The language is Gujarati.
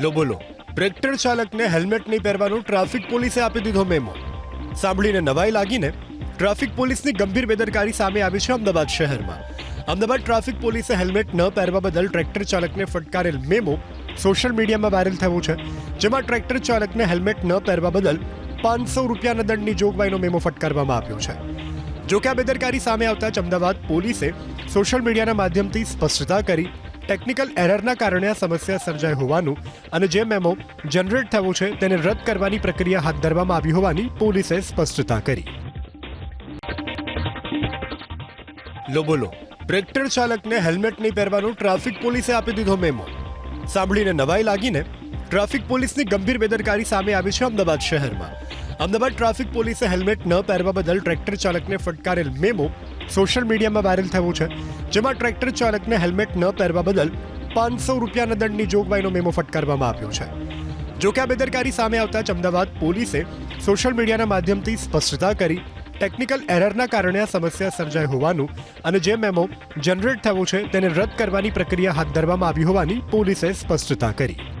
લો બોલો. ટ્રેક્ટર ચાલકને હેલ્મેટ નહીં પહેરવાનું ટ્રાફિક પોલીસે આપી દીધો મેમો. સાંભળીને નવાઈ લાગીને ટ્રાફિક પોલીસની ગંભીર બેદરકારી સામે આવી છે અમદાવાદ શહેરમાં. અમદાવાદ ટ્રાફિક પોલીસે હેલ્મેટ ન પહેરવા બદલ ટ્રેક્ટર ચાલકને ફટકારેલ મેમો સોશિયલ મીડિયામાં વાયરલ થયો છે, જેમાં ટ્રેક્ટર ચાલકને હેલ્મેટ ન પહેરવા બદલ પાંચસો રૂપિયાના દંડની જોગવાઈનો મેમો ફટકારવામાં આવ્યો છે. જો કે આ બેદરકારી સામે આવતા જ અમદાવાદ પોલીસે સોશિયલ મીડિયાના માધ્યમથી સ્પષ્ટતા કરી ટેકનિકલ એરરના કારણે આ સમસ્યા સર્જાઈ હોવાનું અને જે મેમો જનરેટ થયો છે તેને રદ કરવાની પ્રક્રિયા હાથ ધરવામાં આવી હોવાની પોલીસે સ્પષ્ટતા કરી. લો બોલો. ટ્રેક્ટર ચાલકને હેલ્મેટ નહીં પહેરવાનું ટ્રાફિક પોલીસે આપી દીધો મેમો. સાંભળીને નવાઈ લાગીને ટ્રાફિક પોલીસની ગંભીર બેદરકારી સામે આવી છે અમદાવાદ શહેરમાં. અમદાવાદ ટ્રાફિક પોલીસે હેલ્મેટ ન પહેરવા બદલ ટ્રેક્ટર ચાલકને ફટકારેલ મેમો સોશિયલ મીડિયામાં વાયરલ થયું છે, જેમાં ટ્રેક્ટર ચાલકને હેલ્મેટ ન પહેરવા બદલ પાંચસો રૂપિયાના દંડની જોગવાઈનો મેમો ફટકારવામાં આવ્યો છે. જો કે આ બેદરકારી સામે આવતા જ અમદાવાદ પોલીસે સોશિયલ મીડિયાના માધ્યમથી સ્પષ્ટતા કરી, ટેકનિકલ એરરના કારણે આ સમસ્યા સર્જાઈ હોવાનું અને જે મેમો જનરેટ થયો છે તેને રદ કરવાની પ્રક્રિયા હાથ ધરવામાં આવી હોવાની પોલીસે સ્પષ્ટતા કરી.